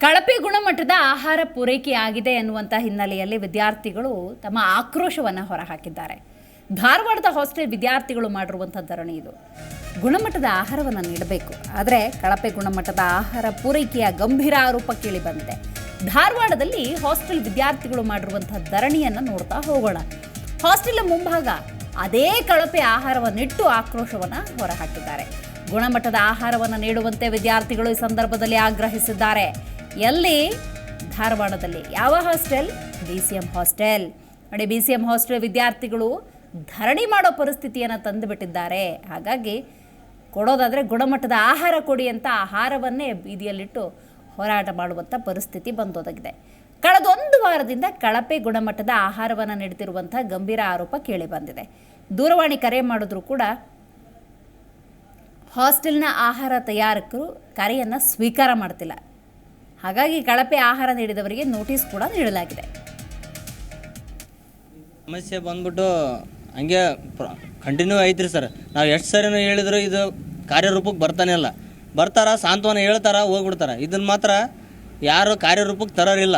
ಕಳಪೆ ಗುಣಮಟ್ಟದ ಆಹಾರ ಪೂರೈಕೆಯಾಗಿದೆ ಎನ್ನುವಂಥ ಹಿನ್ನೆಲೆಯಲ್ಲಿ ವಿದ್ಯಾರ್ಥಿಗಳು ತಮ್ಮ ಆಕ್ರೋಶವನ್ನು ಹೊರಹಾಕಿದ್ದಾರೆ. ಧಾರವಾಡದ ಹಾಸ್ಟೆಲ್ ವಿದ್ಯಾರ್ಥಿಗಳು ಮಾಡಿರುವಂಥ ಧರಣಿ ಇದು. ಗುಣಮಟ್ಟದ ಆಹಾರವನ್ನು ನೀಡಬೇಕು. ಆದರೆ ಕಳಪೆ ಗುಣಮಟ್ಟದ ಆಹಾರ ಪೂರೈಕೆಯ ಗಂಭೀರ ಆರೋಪ ಕೇಳಿ ಬಂದಿದೆ. ಧಾರವಾಡದಲ್ಲಿ ಹಾಸ್ಟೆಲ್ ವಿದ್ಯಾರ್ಥಿಗಳು ಮಾಡಿರುವಂಥ ಧರಣಿಯನ್ನು ನೋಡ್ತಾ ಹೋಗೋಣ. ಹಾಸ್ಟೆಲ್ನ ಮುಂಭಾಗ ಅದೇ ಕಳಪೆ ಆಹಾರವನ್ನಿಟ್ಟು ಆಕ್ರೋಶವನ್ನು ಹೊರಹಾಕಿದ್ದಾರೆ. ಗುಣಮಟ್ಟದ ಆಹಾರವನ್ನು ನೀಡುವಂತೆ ವಿದ್ಯಾರ್ಥಿಗಳು ಈ ಸಂದರ್ಭದಲ್ಲಿ ಆಗ್ರಹಿಸಿದ್ದಾರೆ. ಎಲ್ಲಿ? ಧಾರವಾಡದಲ್ಲಿ. ಯಾವ hostel? B C M hostel. ನೋಡಿ, ಬಿ ಸಿ ಎಂ ಹಾಸ್ಟೆಲ್ ವಿದ್ಯಾರ್ಥಿಗಳು ಧರಣಿ ಮಾಡೋ ಪರಿಸ್ಥಿತಿಯನ್ನು ತಂದುಬಿಟ್ಟಿದ್ದಾರೆ. ಹಾಗಾಗಿ ಕೊಡೋದಾದರೆ ಗುಣಮಟ್ಟದ ಆಹಾರ ಕೊಡಿ ಅಂತ ಆಹಾರವನ್ನೇ ಬೀದಿಯಲ್ಲಿಟ್ಟು ಹೋರಾಟ ಮಾಡುವಂಥ ಪರಿಸ್ಥಿತಿ ಬಂದೋದಾಗಿದೆ. ಕಳೆದ ಒಂದು ವಾರದಿಂದ ಕಳಪೆ ಗುಣಮಟ್ಟದ ಆಹಾರವನ್ನು ನೀಡುತ್ತಿರುವಂಥ ಗಂಭೀರ ಆರೋಪ ಕೇಳಿ ಬಂದಿದೆ. ದೂರವಾಣಿ ಕರೆ ಮಾಡಿದ್ರು ಕೂಡ ಹಾಸ್ಟೆಲ್ನ ಆಹಾರ ತಯಾರಕರು ಕರೆಯನ್ನು ಸ್ವೀಕಾರ ಮಾಡ್ತಿಲ್ಲ. ಹಾಗಾಗಿ ಕಳಪೆ ಆಹಾರ ನೀಡಿದವರಿಗೆ ನೋಟಿಸ್ ಕೂಡ ನೀಡಲಾಗಿದೆ. ಸಮಸ್ಯೆ ಬಂದ್ಬಿಟ್ಟು ಹಂಗೆ ಕಂಟಿನ್ಯೂ ಐತ್ರಿ ಸರ್. ನಾವು ಎಷ್ಟು ಸರಿನೂ ಹೇಳಿದ್ರು ಇದು ಕಾರ್ಯರೂಪಕ್ಕೆ ಬರ್ತಾನೆ ಇಲ್ಲ. ಬರ್ತಾರ, ಸಾಂತ್ವನ ಹೇಳ್ತಾರ, ಹೋಗ್ಬಿಡ್ತಾರ. ಇದನ್ನ ಮಾತ್ರ ಯಾರು ಕಾರ್ಯರೂಪಕ್ಕೆ ತರೋರಿಲ್ಲ.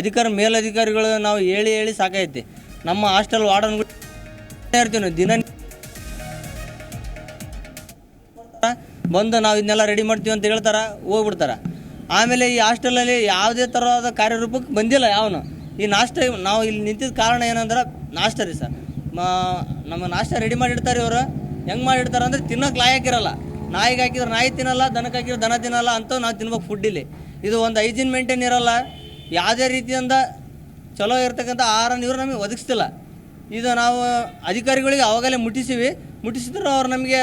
ಅಧಿಕಾರ ಮೇಲಧಿಕಾರಿಗಳು ನಾವು ಹೇಳಿ ಹೇಳಿ ಸಾಕೈತಿ. ನಮ್ಮ ಹಾಸ್ಟೆಲ್ ವಾರ್ಡನ್ ಇರ್ತೀವಿ ದಿನ ಬಂದು ನಾವು ಇದನ್ನೆಲ್ಲ ರೆಡಿ ಮಾಡ್ತೀವಿ ಅಂತ ಹೇಳ್ತಾರ, ಹೋಗ್ಬಿಡ್ತಾರ. ಆಮೇಲೆ ಈ ಹಾಸ್ಟೆಲಲ್ಲಿ ಯಾವುದೇ ಥರವಾದ ಕಾರ್ಯರೂಪಕ್ಕೆ ಬಂದಿಲ್ಲ ಯಾವನು. ಈ ನಾಷ್ಟ ನಾವು ಇಲ್ಲಿ ನಿಂತಿದ್ದ ಕಾರಣ ಏನಂದ್ರೆ ನಾಷ್ಟ ರೀ ಸರ್ ನಮ್ಮ ನಾಷ್ಟ ರೆಡಿ ಮಾಡಿಡ್ತಾರೆ ಇವರು. ಹೆಂಗೆ ಮಾಡಿರ್ತಾರೆ ಅಂದರೆ ತಿನ್ನೋಕೆ ಲಾಯಕ್ಕಿರಲ್ಲ ನಾಯಿಗೆ ಹಾಕಿದ್ರೆ ನಾಯಿ ತಿನ್ನಲ್ಲ ದನಕ್ಕೆ ಹಾಕಿದ್ರೆ ದನ ತಿನ್ನಲ್ಲ ಅಂತ ನಾವು ತಿನ್ಬೇಕು ಫುಡ್ ಇಲ್ಲಿ. ಇದು ಒಂದು ಹೈಜೀನ್ ಮೇಂಟೈನ್ ಇರಲ್ಲ. ಯಾವುದೇ ರೀತಿಯಿಂದ ಚಲೋ ಇರ್ತಕ್ಕಂಥ ಆಹಾರ ಇವರು ನಮಗೆ ಒದಗಿಸ್ತಿಲ್ಲ. ಇದು ನಾವು ಅಧಿಕಾರಿಗಳಿಗೆ ಅವಾಗಲೇ ಮುಟ್ಟಿಸಿವಿ. ಮುಟ್ಟಿಸಿದ್ರು ಅವ್ರು ನಮಗೆ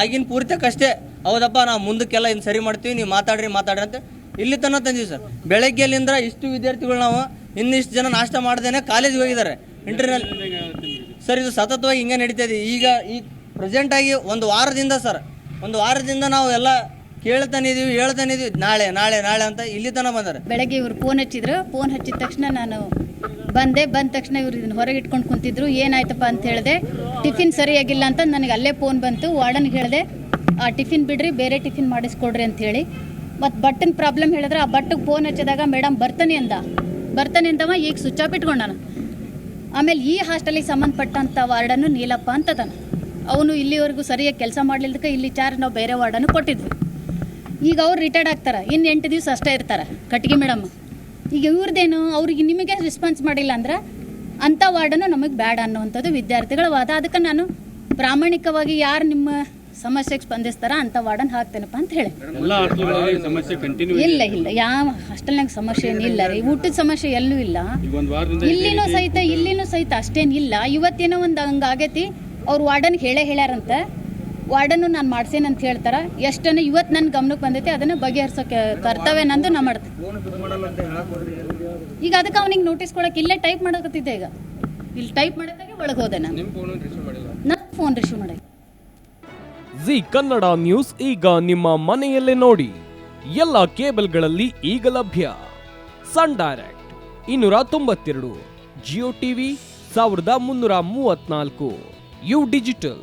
ಆಗಿನ ಪೂರ್ತಿಯಕ್ಕಷ್ಟೇ ಹೌದಪ್ಪ, ನಾವು ಮುಂದಕ್ಕೆಲ್ಲ ಇನ್ನು ಸರಿ ಮಾಡ್ತೀವಿ, ನೀವು ಮಾತಾಡ್ರಿ ಮಾತಾಡ್ರಿ ಅಂತ ಇಲ್ಲಿ ತನಕ ತಂದೀವಿ ಸರ್. ಬೆಳಗ್ಗೆಲಿಂದ ಇಷ್ಟು ವಿದ್ಯಾರ್ಥಿಗಳು ನಾವು ಇನ್ನಿಷ್ಟು ಜನ ನಾಷ್ಟ ಮಾಡ್ದೇನೆ ಕಾಲೇಜಿಗೆ ಹೋಗಿದ್ದಾರೆ. ಇಂಟರ್ನಲ್ ಸರ್, ಇದು ಸತತವಾಗಿ ಹಿಂಗೆ ನಡೀತಾ ಇದೆ. ಈಗ ಈ ಪ್ರೆಸೆಂಟಾಗಿ ಒಂದು ವಾರದಿಂದ ಸರ್, ಒಂದು ವಾರದಿಂದ ನಾವು ಎಲ್ಲ ಕೇಳ್ತಾನೆ ಇದೀವಿ ಹೇಳ್ತಾನೆ ಇದೀವಿ ನಾಳೆ ನಾಳೆ ನಾಳೆ ಅಂತ ಇಲ್ಲಿ ತನಕ ಬಂದಾರೆ. ಬೆಳಗ್ಗೆ ಇವರು ಫೋನ್ ಹಚ್ಚಿದ್ರು. ಫೋನ್ ಹಚ್ಚಿದ ತಕ್ಷಣ ನಾನು ಬಂದೆ. ಬಂದ ತಕ್ಷಣ ಇವ್ರು ಇದನ್ನ ಹೊರಗೆ ಇಟ್ಕೊಂಡು ಕುಂತಿದ್ರು. ಏನಾಯ್ತಪ್ಪ ಅಂತ ಹೇಳಿದೆ ಟಿಫಿನ್ ಸರಿಯಾಗಿಲ್ಲ ಅಂತ ನನಗೆ ಅಲ್ಲೇ ಫೋನ್ ಬಂತು. ವಾರ್ಡನ್ಗೆ ಹೇಳಿದೆ, ಆ, ಟಿಫಿನ್ ಬಿಡ್ರಿ, ಬೇರೆ ಟಿಫಿನ್ ಮಾಡಿಸ್ಕೊಡ್ರಿ ಹೇಳಿ. ಮತ್ತು ಬಟ್ಟನ ಪ್ರಾಬ್ಲಮ್ ಹೇಳಿದ್ರೆ ಆ ಬಟ್ಟಿಗೆ ಫೋನ್ ಹಚ್ಚಿದಾಗ ಮೇಡಮ್ ಬರ್ತಾನೆ ಅಂದ. ಬರ್ತಾನೆ ಅಂದವ, ಈಗ ಸ್ವಿಚ್ ಆಫ್ ಇಟ್ಕೊಂಡಾನ. ಆಮೇಲೆ ಈ ಹಾಸ್ಟೆಲಿಗೆ ಸಂಬಂಧಪಟ್ಟಂಥ ವಾರ್ಡನ್ನು ನೀಲಪ್ಪ ಅಂತದನ. ಅವನು ಇಲ್ಲಿವರೆಗೂ ಸರಿಯಾಗಿ ಕೆಲಸ ಮಾಡಲಿಲ್ಲದಕ್ಕೆ ಇಲ್ಲಿ ಚಾರ್ಜ್ ನಾವು ಬೇರೆ ವಾರ್ಡನ್ನು ಕೊಟ್ಟಿದ್ವಿ. ಈಗ ಅವ್ರು ರಿಟೈರ್ಡ್ ಆಗ್ತಾರೆ. ಇನ್ನು ಎಂಟು ದಿವಸ ಅಷ್ಟೇ ಇರ್ತಾರೆ. ಕಟ್ಟಿಗೆ ಮೇಡಮ್ ಈಗ ಇವ್ರದ್ದೇನು ಅವ್ರಿಗೆ ನಿಮಗೆ ರೆಸ್ಪಾನ್ಸ್ ಮಾಡಿಲ್ಲ ಅಂದ್ರೆ ಅಂಥ ವಾರ್ಡನ್ನು ನಮಗೆ ಬ್ಯಾಡ ಅನ್ನುವಂಥದ್ದು ವಿದ್ಯಾರ್ಥಿಗಳ ವಾದ. ಅದಕ್ಕೆ ನಾನು ಪ್ರಾಮಾಣಿಕವಾಗಿ ಯಾರು ನಿಮ್ಮ ಸಮಸ್ಯೆಗೆ ಸ್ಪಂದಿಸ್ತಾರ ಅಂತ ವಾರ್ಡನ್ ಹಾಕ್ತೇನಪ್ಪ ಅಂತ ಹೇಳಿ. ಇಲ್ಲ ಇಲ್ಲ. ಯಾವ ಹಾಸ್ಟೆಲ್ನಾಗ ಸಮಸ್ಯೆ ಏನಿಲ್ಲ ರೀ. ಊಟದ ಸಮಸ್ಯೆ ಎಲ್ಲೂ ಇಲ್ಲ. ಇಲ್ಲಿನೂ ಸಹಿತ ಇಲ್ಲಿನೂ ಸಹಿತ ಅಷ್ಟೇನಿಲ್ಲ. ಇವತ್ತೇನೋ ಒಂದು ಹಂಗಾಗೈತಿ. ಆಗೈತಿ ಅವ್ರು ವಾರ್ಡನ್ ಹೇಳೇ ಹೇಳ್ಯಾರಂತ. ವಾರ್ಡನ್ನು ನಾನು ಮಾಡ್ಸೇನೆ ಅಂತ ಹೇಳ್ತಾರೆ ಎಷ್ಟನ್ನು ಇವತ್ತು ನನ್ನ ಗಮನಕ್ಕೆ ಬಂದೈತೆ ಅದನ್ನು ಬಗೆಹರಿಸೋಕೆ ಕರ್ತವ್ಯ ನಂದು ನಾ ಮಾಡ್ತೀನಿ. ಈಗ ಅದಕ್ಕೆ ಅವನಿಗೆ ನೋಟಿಸ್ ಕೊಡಕ್ಕೆ ಇಲ್ಲೇ ಟೈಪ್ ಮಾಡಕತ್ತಿದ್ದೆ ಈಗ. ಇಲ್ಲಿ ಟೈಪ್ ಮಾಡೋದಾಗೆ ಒಳಗೆ ಹೋದೆ ನಾನು. ನನ್ನ ಫೋನ್ ರಿಸೀವ್ ಮಾಡಿ ಜಿ ಕನ್ನಡ ನ್ಯೂಸ್ ಈಗ ನಿಮ್ಮ ಮನೆಯಲ್ಲೇ ನೋಡಿ. ಎಲ್ಲ ಕೇಬಲ್ಗಳಲ್ಲಿ ಈಗ ಲಭ್ಯ. ಸನ್ ಡೈರೆಕ್ಟ್ ಇನ್ನೂರ ತೊಂಬತ್ತೆರಡು ಜಿಯೋ ಟಿವಿ ಸಾವಿರದ ಮುನ್ನೂರ ಮೂವತ್ನಾಲ್ಕು ಯು ಡಿಜಿಟಲ್.